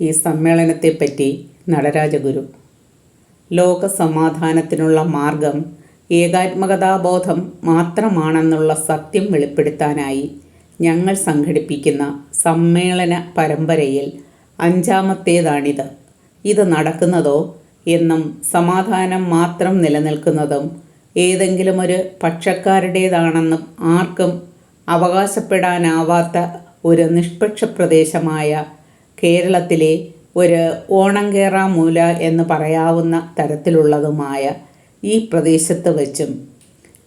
ഈ സമ്മേളനത്തെപ്പറ്റി നടരാജഗുരു. ലോക സമാധാനത്തിനുള്ള മാർഗം ഏകാത്മകതാബോധം മാത്രമാണെന്നുള്ള സത്യം വെളിപ്പെടുത്താനായി ഞങ്ങൾ സംഘടിപ്പിക്കുന്ന സമ്മേളന പരമ്പരയിൽ അഞ്ചാമത്തേതാണിത്. ഇത് നടക്കുന്നതോ എന്നും സമാധാനം മാത്രം നിലനിൽക്കുന്നതും ഏതെങ്കിലും ഒരു പക്ഷക്കാരുടേതാണെന്നും ആർക്കും അവകാശപ്പെടാനാവാത്ത ഒരു നിഷ്പക്ഷ പ്രദേശമായ കേരളത്തിലെ ഒരു ഓണങ്കേറ മൂല എന്ന് പറയാവുന്ന തരത്തിലുള്ളതുമായ ഈ പ്രദേശത്ത് വച്ചും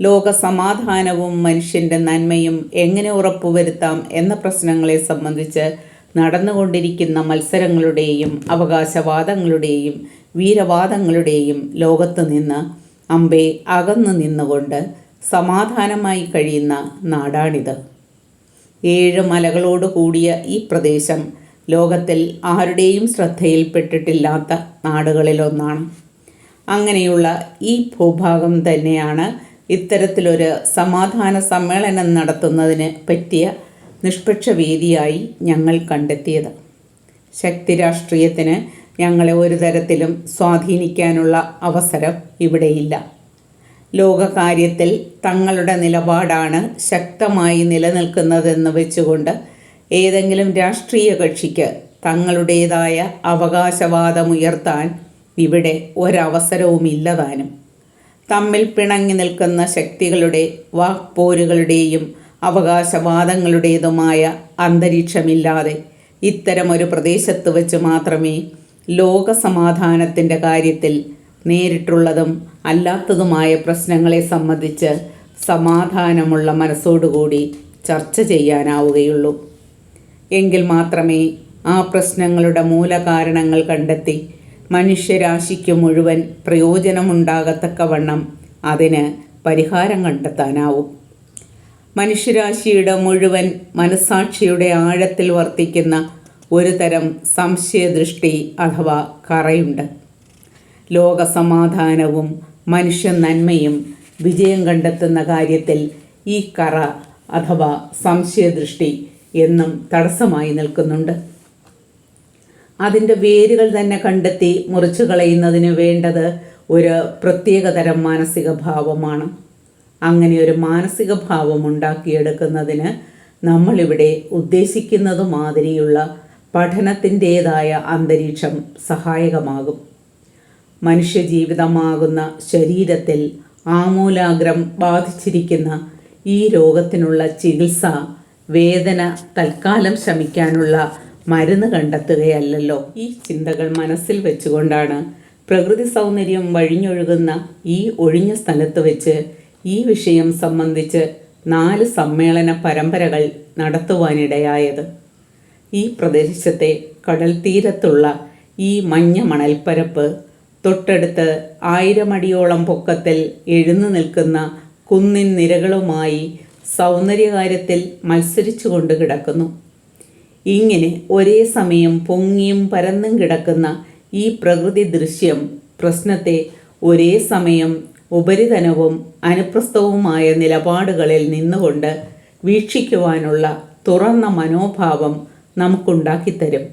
ലോക സമാധാനവും മനുഷ്യന്റെ നന്മയും എങ്ങനെ ഉറപ്പുവരുത്താം എന്ന പ്രശ്നങ്ങളെ സംബന്ധിച്ച് നടന്നുകൊണ്ടിരിക്കുന്ന മത്സരങ്ങളുടെയും അവകാശവാദങ്ങളുടെയും വീരവാദങ്ങളുടെയും ലോകത്ത് നിന്ന് അമ്പെ അകന്നു നിന്നുകൊണ്ട് സമാധാനമായി കഴിയുന്ന നാടാണിത്. ഏഴ് മലകളോട് കൂടിയ ഈ പ്രദേശം ലോകത്തിൽ ആരുടെയും ശ്രദ്ധയിൽപ്പെട്ടിട്ടില്ലാത്ത നാടുകളിലൊന്നാണ്. അങ്ങനെയുള്ള ഈ ഭൂഭാഗം തന്നെയാണ് ഇത്തരത്തിലൊരു സമാധാന സമ്മേളനം നടത്തുന്നതിന് പറ്റിയ നിഷ്പക്ഷ വേദിയായി ഞങ്ങൾ കണ്ടെത്തിയത്. ശക്തി രാഷ്ട്രീയത്തിന് ഞങ്ങളെ ഒരു തരത്തിലും സ്വാധീനിക്കാനുള്ള അവസരം ഇവിടെയില്ല. ലോകകാര്യത്തിൽ തങ്ങളുടെ നിലപാടാണ് ശക്തമായി നിലനിൽക്കുന്നതെന്ന് വെച്ചുകൊണ്ട് ഏതെങ്കിലും രാഷ്ട്രീയ കക്ഷിക്ക് തങ്ങളുടേതായ അവകാശവാദമുയർത്താൻ ഇവിടെ ഒരവസരവുമില്ലതാനും. തമ്മിൽ പിണങ്ങി നിൽക്കുന്ന ശക്തികളുടെ വാക്പോരുകളുടെയും അവകാശവാദങ്ങളുടേതുമായ അന്തരീക്ഷമില്ലാതെ ഇത്തരമൊരു പ്രദേശത്ത് വച്ച് മാത്രമേ ലോകസമാധാനത്തിന്റെ കാര്യത്തിൽ നേരിട്ടുള്ളതും അല്ലാത്തതുമായ പ്രശ്നങ്ങളെ സംബന്ധിച്ച് സമാധാനമുള്ള മനസ്സോടുകൂടി ചർച്ച ചെയ്യാനാവുകയുള്ളൂ. എങ്കിൽ മാത്രമേ ആ പ്രശ്നങ്ങളുടെ മൂലകാരണങ്ങൾ കണ്ടെത്തി മനുഷ്യരാശിക്ക് മുഴുവൻ പ്രയോജനമുണ്ടാകത്തക്കവണ്ണം അതിന് പരിഹാരം കണ്ടെത്താനാവും. മനുഷ്യരാശിയുടെ മുഴുവൻ മനസാക്ഷിയുടെ ആഴത്തിൽ വർത്തിക്കുന്ന ഒരു തരം സംശയദൃഷ്ടി അഥവാ കറയുണ്ട്. ലോകസമാധാനവും മനുഷ്യ നന്മയും വിജയം കണ്ടെത്തുന്ന കാര്യത്തിൽ ഈ കറ അഥവാ സംശയദൃഷ്ടി എന്നും തടസ്സമായി നിൽക്കുന്നുണ്ട്. അതിന്റെ വേരുകൾ തന്നെ കണ്ടെത്തി മുറിച്ചു കളയുന്നതിന് വേണ്ടത് ഒരു പ്രത്യേകതരം മാനസിക ഭാവമാണ്. അങ്ങനെ ഒരു മാനസിക ഭാവം ഉണ്ടാക്കിയെടുക്കുന്നതിന് നമ്മളിവിടെ ഉദ്ദേശിക്കുന്നത് മാതിരിയുള്ള പഠനത്തിന്റേതായ അന്തരീക്ഷം സഹായകമാകും. മനുഷ്യജീവിതമാകുന്ന ശരീരത്തിൽ ആമൂലാഗ്രം ബാധിച്ചിരിക്കുന്ന ഈ രോഗത്തിനുള്ള ചികിത്സ വേദന തൽക്കാലം ശമിക്കാനുള്ള മരുന്ന് കണ്ടെത്തുകയല്ലല്ലോ? ഈ ചിന്തകൾ മനസ്സിൽ വെച്ചുകൊണ്ടാണ് പ്രകൃതി സൗന്ദര്യം വഴിഞ്ഞൊഴുകുന്ന ഈ ഒഴിഞ്ഞ സ്ഥലത്ത് വെച്ച് ഈ വിഷയം സംബന്ധിച്ച് നാല് സമ്മേളന പരമ്പരകൾ നടത്തുവാനിടയായത്. ഈ പ്രദേശത്തെ കടൽ തീരത്തുള്ള ഈ മഞ്ഞ മണൽപ്പരപ്പ് തൊട്ടടുത്ത് ആയിരമടിയോളം പൊക്കത്തിൽ എഴുന്നു നിൽക്കുന്ന കുന്നിൻ നിരകളുമായി സൗന്ദര്യകാര്യത്തിൽ മത്സരിച്ചുകൊണ്ട് കിടക്കുന്നു. ഇങ്ങനെ ഒരേ സമയം പൊങ്ങിയും പരന്നും കിടക്കുന്ന ഈ പ്രകൃതി ദൃശ്യം പ്രശ്നത്തെ ഒരേ സമയം ഉപരിതനവും അനുപ്രസ്ഥവുമായ നിലപാടുകളിൽ നിന്നുകൊണ്ട് വീക്ഷിക്കുവാനുള്ള തുറന്ന മനോഭാവം നമുക്കുണ്ടാക്കിത്തരും.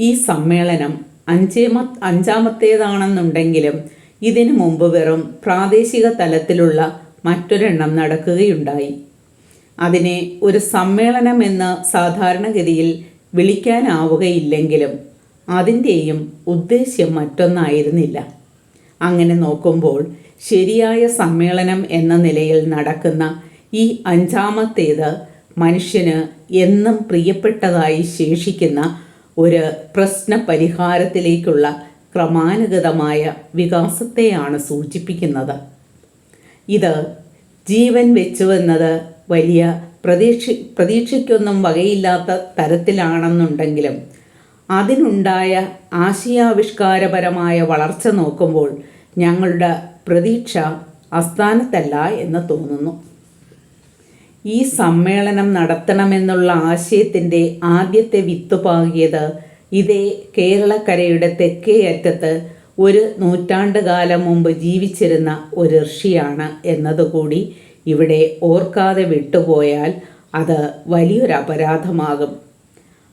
ഈ സമ്മേളനം അഞ്ചേമ അഞ്ചാമത്തേതാണെന്നുണ്ടെങ്കിലും ഇതിനു മുമ്പ് വെറും പ്രാദേശിക തലത്തിലുള്ള മറ്റൊരെണ്ണം നടക്കുകയുണ്ടായി. അതിനെ ഒരു സമ്മേളനം എന്ന് സാധാരണഗതിയിൽ വിളിക്കാനാവുകയില്ലെങ്കിലും അതിന്റെയും ഉദ്ദേശ്യം മറ്റൊന്നായിരുന്നില്ല. അങ്ങനെ നോക്കുമ്പോൾ ശരിയായ സമ്മേളനം എന്ന നിലയിൽ നടക്കുന്ന ഈ അഞ്ചാമത്തേത് മനുഷ്യന് എന്നും പ്രിയപ്പെട്ടതായി ശേഷിക്കുന്ന ഒരു പ്രശ്ന പരിഹാരത്തിലേക്കുള്ള ക്രമാനുഗതമായ വികാസത്തെയാണ് സൂചിപ്പിക്കുന്നത്. ഇത് ജീവൻ വെച്ചുവെന്നത് വലിയ പ്രതീക്ഷ പ്രതീക്ഷയ്ക്കൊന്നും വകയില്ലാത്ത തരത്തിലാണെന്നുണ്ടെങ്കിലും അതിനുണ്ടായ ആശയാവിഷ്കാരപരമായ വളർച്ച നോക്കുമ്പോൾ ഞങ്ങളുടെ പ്രതീക്ഷ അസ്ഥാനത്തല്ല എന്ന് തോന്നുന്നു. ഈ സമ്മേളനം നടത്തണമെന്നുള്ള ആശയത്തിന്റെ ആദ്യത്തെ വിത്ത് പാകിയത് ഇതേ കേരളക്കരയുടെ തെക്കേ അറ്റത്ത് ഒരു നൂറ്റാണ്ട് കാലം മുമ്പ് ജീവിച്ചിരുന്ന ഒരു ഋഷിയാണ് എന്നതുകൂടി ഇവിടെ ഓർക്കാതെ വിട്ടുപോയാൽ അത് വലിയൊരു അപരാധമാകും.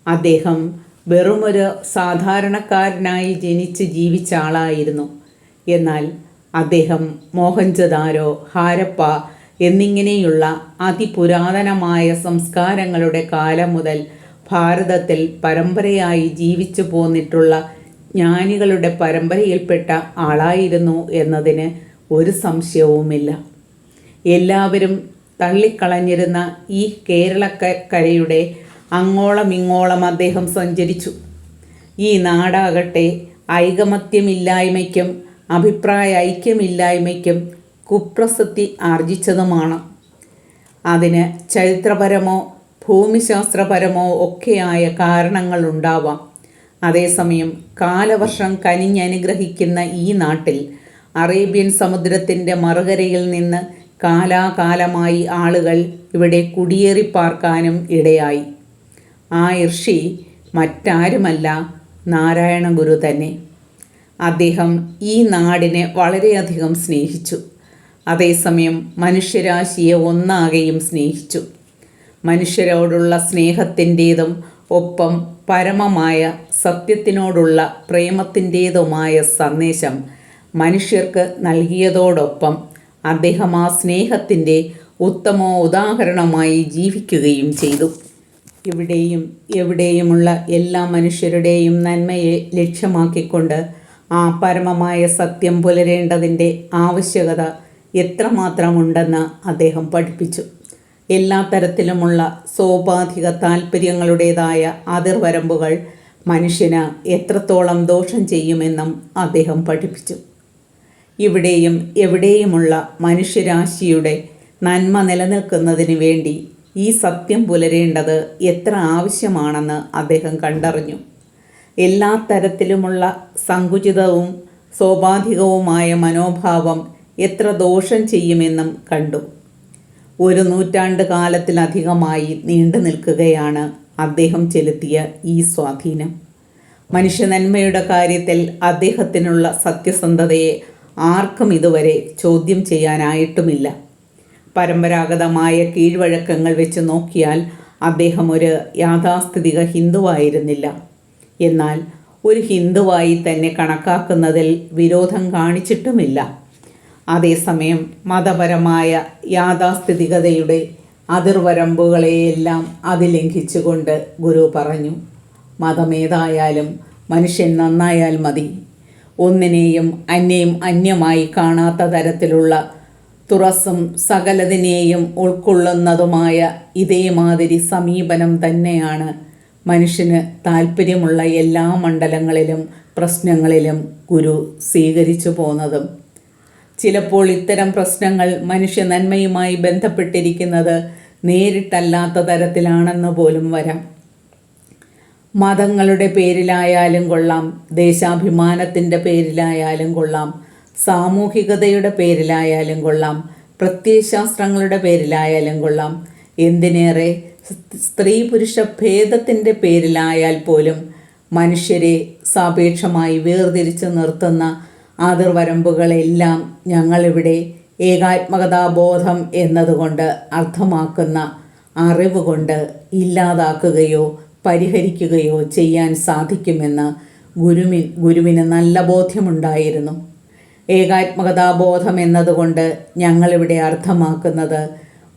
അദ്ദേഹം വെറുമൊരു സാധാരണക്കാരനായി ജനിച്ച് ജീവിച്ച ആളായിരുന്നു. എന്നാൽ അദ്ദേഹം മോഹൻജദാരോ ഹാരപ്പ എന്നിങ്ങനെയുള്ള അതിപുരാതനമായ സംസ്കാരങ്ങളുടെ കാലം മുതൽ ഭാരതത്തിൽ പരമ്പരയായി ജീവിച്ചു പോന്നിട്ടുള്ള ജ്ഞാനികളുടെ പരമ്പരയിൽപ്പെട്ട ആളായിരുന്നു എന്നതിന് ഒരു സംശയവുമില്ല. എല്ലാവരും തള്ളിക്കളഞ്ഞിരുന്ന ഈ കേരളക്കരയുടെ അങ്ങോളം ഇങ്ങോളം അദ്ദേഹം സഞ്ചരിച്ചു. ഈ നാടാകട്ടെ ഐകമത്യമില്ലായ്മയ്ക്കും അഭിപ്രായ ഐക്യമില്ലായ്മയ്ക്കും കുപ്രസിദ്ധി ആർജിച്ചതുമാണ്. അതിന് ചരിത്രപരമോ ഭൂമിശാസ്ത്രപരമോ ഒക്കെയായ കാരണങ്ങളുണ്ടാവാം. അതേസമയം കാലവർഷം കനിഞ്ഞനുഗ്രഹിക്കുന്ന ഈ നാട്ടിൽ അറേബ്യൻ സമുദ്രത്തിന്റെ മറുകരയിൽ നിന്ന് കാലാകാലമായി ആളുകൾ ഇവിടെ കുടിയേറിപ്പാർക്കാനും ഇടയായി. ആ ഋഷി മറ്റാരുമല്ല നാരായണ ഗുരു തന്നെ. അദ്ദേഹം ഈ നാടിനെ വളരെയധികം സ്നേഹിച്ചു. അതേസമയം മനുഷ്യരാശിയെ ഒന്നാകെയും സ്നേഹിച്ചു. മനുഷ്യരോടുള്ള സ്നേഹത്തിന്റേതും ഒപ്പം പരമമായ സത്യത്തിനോടുള്ള പ്രേമത്തിന്റേതുമായ സന്ദേശം മനുഷ്യർക്ക് നൽകിയതോടൊപ്പം അദ്ദേഹം ആ സ്നേഹത്തിന്റെ ഉത്തമ ഉദാഹരണമായി ജീവിക്കുകയും ചെയ്തു. ഇവിടെയും എവിടെയുമുള്ള എല്ലാ മനുഷ്യരുടെയും നന്മയെ ലക്ഷ്യമാക്കിക്കൊണ്ട് ആ പരമമായ സത്യം പുലരേണ്ടതിന്റെ ആവശ്യകത എത്രമാത്രമുണ്ടെന്ന് അദ്ദേഹം പഠിപ്പിച്ചു. എല്ലാ തരത്തിലുമുള്ള സോപാധിക താൽപ്പര്യങ്ങളുടേതായ അതിർവരമ്പുകൾ മനുഷ്യന് എത്രത്തോളം ദോഷം ചെയ്യുമെന്നും അദ്ദേഹം പഠിപ്പിച്ചു. ഇവിടെയും എവിടെയുമുള്ള മനുഷ്യരാശിയുടെ നന്മ നിലനിൽക്കുന്നതിന് വേണ്ടി ഈ സത്യം പുലരേണ്ടത് എത്ര ആവശ്യമാണെന്ന് അദ്ദേഹം കണ്ടറിഞ്ഞു. എല്ലാ തരത്തിലുമുള്ള സങ്കുചിതവും സോപാധികവുമായ മനോഭാവം എത്ര ദോഷം ചെയ്യുമെന്നും കണ്ടു. ഒരു നൂറ്റാണ്ട് കാലത്തിലധികമായി നീണ്ടു നിൽക്കുകയാണ് അദ്ദേഹം ചെലുത്തിയ ഈ സ്വാധീനം. മനുഷ്യനന്മയുടെ കാര്യത്തിൽ അദ്ദേഹത്തിനുള്ള സത്യസന്ധതയെ ആർക്കും ഇതുവരെ ചോദ്യം ചെയ്യാനായിട്ടുമില്ല. പരമ്പരാഗതമായ കീഴ്വഴക്കങ്ങൾ വെച്ച് നോക്കിയാൽ അദ്ദേഹം ഒരു യാഥാസ്ഥിതിക ഹിന്ദുവായിരുന്നില്ല. എന്നാൽ ഒരു ഹിന്ദുവായി തന്നെ കണക്കാക്കുന്നതിൽ വിരോധം കാണിച്ചിട്ടുമില്ല. അതേസമയം മതപരമായ യാഥാസ്ഥിതികതയുടെ അതിർവരമ്പുകളെയെല്ലാം അതിലംഘിച്ചുകൊണ്ട് ഗുരു പറഞ്ഞു മതമേതായാലും മനുഷ്യൻ നന്നായാൽ മതി. ഒന്നിനെയും അന്യം അന്യമായി കാണാത്ത തരത്തിലുള്ള തുറസും സകലതിനെയും ഉൾക്കൊള്ളുന്നതുമായ ഇതേമാതിരി സമീപനം തന്നെയാണ് മനുഷ്യന് താല്പര്യമുള്ള എല്ലാ മണ്ഡലങ്ങളിലും പ്രശ്നങ്ങളിലും ഗുരു സ്വീകരിച്ചു പോന്നതും. ചിലപ്പോൾ ഇത്തരം പ്രശ്നങ്ങൾ മനുഷ്യ നന്മയുമായി ബന്ധപ്പെട്ടിരിക്കുന്നത് നേരിട്ടല്ലാത്ത തരത്തിലാണെന്ന് പോലും വരാം. മതങ്ങളുടെ പേരിലായാലും കൊള്ളാം ദേശാഭിമാനത്തിന്റെ പേരിലായാലും കൊള്ളാം സാമൂഹികതയുടെ പേരിലായാലും കൊള്ളാം പ്രത്യയശാസ്ത്രങ്ങളുടെ പേരിലായാലും കൊള്ളാം. എന്തിനേറെ സ്ത്രീ പുരുഷ ഭേദത്തിന്റെ പേരിലായാൽ പോലും മനുഷ്യരെ സാപേക്ഷമായി വേർതിരിച്ച് നിർത്തുന്ന അതിർവരമ്പുകളെല്ലാം ഞങ്ങളിവിടെ ഏകാത്മകതാബോധം എന്നതുകൊണ്ട് അർത്ഥമാക്കുന്ന അറിവ് കൊണ്ട് ഇല്ലാതാക്കുകയോ പരിഹരിക്കുകയോ ചെയ്യാൻ സാധിക്കുമെന്ന് ഗുരുവി ഗുരുവിന് നല്ല ബോധ്യമുണ്ടായിരുന്നു. ഏകാത്മകതാബോധം എന്നതുകൊണ്ട് ഞങ്ങളിവിടെ അർത്ഥമാക്കുന്നത്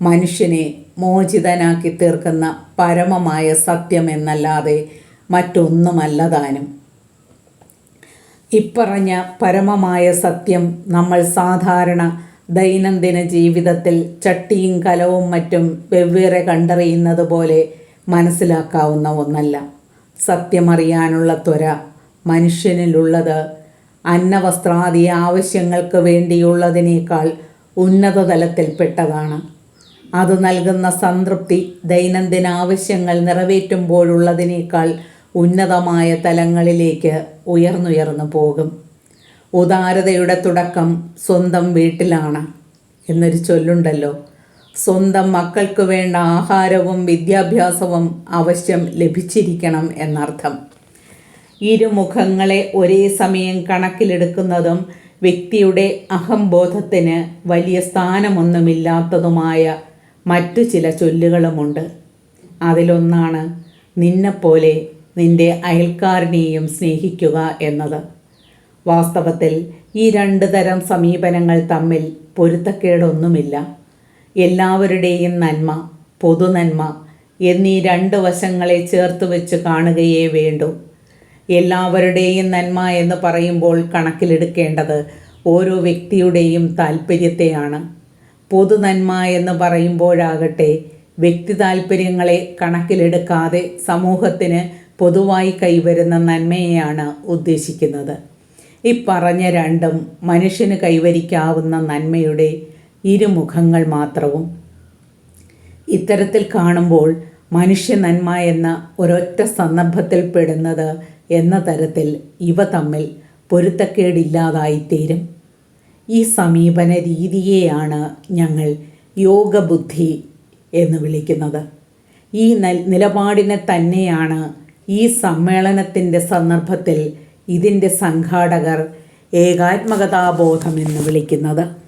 മനുഷ്യനെ മോചിതനാക്കി തീർക്കുന്ന പരമമായ സത്യം എന്നല്ലാതെ മറ്റൊന്നുമല്ല താനും ഇപ്പറഞ്ഞ പരമമായ സത്യം നമ്മൾ സാധാരണ ദൈനംദിന ജീവിതത്തിൽ ചട്ടിയും കലവും മറ്റും വെവ്വേറെ കണ്ടറിയുന്നത് പോലെ മനസ്സിലാക്കാവുന്ന ഒന്നല്ല. സത്യമറിയാനുള്ള ത്വര മനുഷ്യനിലുള്ളത്. അന്നവസ്ത്രാദി ആവശ്യങ്ങൾക്ക് വേണ്ടിയുള്ളതിനേക്കാൾ ഉന്നത തലത്തിൽപ്പെട്ടതാണ് അത് നൽകുന്ന സംതൃപ്തി ദൈനംദിന ആവശ്യങ്ങൾ നിറവേറ്റുമ്പോഴുള്ളതിനേക്കാൾ ഉന്നതമായ തലങ്ങളിലേക്ക് ഉയർന്നുയർന്നു പോകും. ഉദാരതയുടെ തുടക്കം സ്വന്തം വീട്ടിലാണ് എന്നൊരു ചൊല്ലുണ്ടല്ലോ. സ്വന്തം മക്കൾക്ക് വേണ്ട ആഹാരവും വിദ്യാഭ്യാസവും അവശ്യം ലഭിച്ചിരിക്കണം എന്നർത്ഥം. ഇരുമുഖങ്ങളെ ഒരേ സമയം കണക്കിലെടുക്കുന്നതും വ്യക്തിയുടെ അഹംബോധത്തിന് വലിയ സ്ഥാനമൊന്നുമില്ലാത്തതുമായ മറ്റു ചില ചൊല്ലുകളുമുണ്ട്. അതിലൊന്നാണ് നിന്നെപ്പോലെ നിന്റെ അയൽക്കാരനെയും സ്നേഹിക്കുക എന്നത്. വാസ്തവത്തിൽ ഈ രണ്ട് തരം സമീപനങ്ങൾ തമ്മിൽ പൊരുത്തക്കേടൊന്നുമില്ല. എല്ലാവരുടെയും നന്മ പൊതുനന്മ എന്നീ രണ്ട് വശങ്ങളെ ചേർത്ത് വെച്ച് കാണുകയേ വേണ്ടു. എല്ലാവരുടെയും നന്മ എന്ന് പറയുമ്പോൾ കണക്കിലെടുക്കേണ്ടത് ഓരോ വ്യക്തിയുടെയും താല്പര്യത്തെയാണ് പൊതുനന്മ എന്ന് പറയുമ്പോഴാകട്ടെ വ്യക്തി താല്പര്യങ്ങളെ കണക്കിലെടുക്കാതെ സമൂഹത്തിന് പൊതുവായി കൈവരുന്ന നന്മയെയാണ് ഉദ്ദേശിക്കുന്നത്. ഇപ്പറഞ്ഞ രണ്ടും മനുഷ്യന് കൈവരിക്കാവുന്ന നന്മയുടെ ഇരുമുഖങ്ങൾ മാത്രവും. ഇത്തരത്തിൽ കാണുമ്പോൾ മനുഷ്യ നന്മ എന്ന ഒരൊറ്റ സന്ദർഭത്തിൽ പെടുന്നത് എന്ന തരത്തിൽ ഇവ തമ്മിൽ പൊരുത്തക്കേടില്ലാതായിത്തീരും. ഈ സമീപന രീതിയെയാണ് ഞങ്ങൾ യോഗബുദ്ധി എന്ന് വിളിക്കുന്നത്. ഈ നിലപാടിനെ തന്നെയാണ് ഈ സമ്മേളനത്തിന്റെ സന്ദർഭത്തിൽ ഇതിന്റെ സംഘാടകർ ഏകാത്മകതാബോധം എന്ന് വിളിക്കുന്നത്.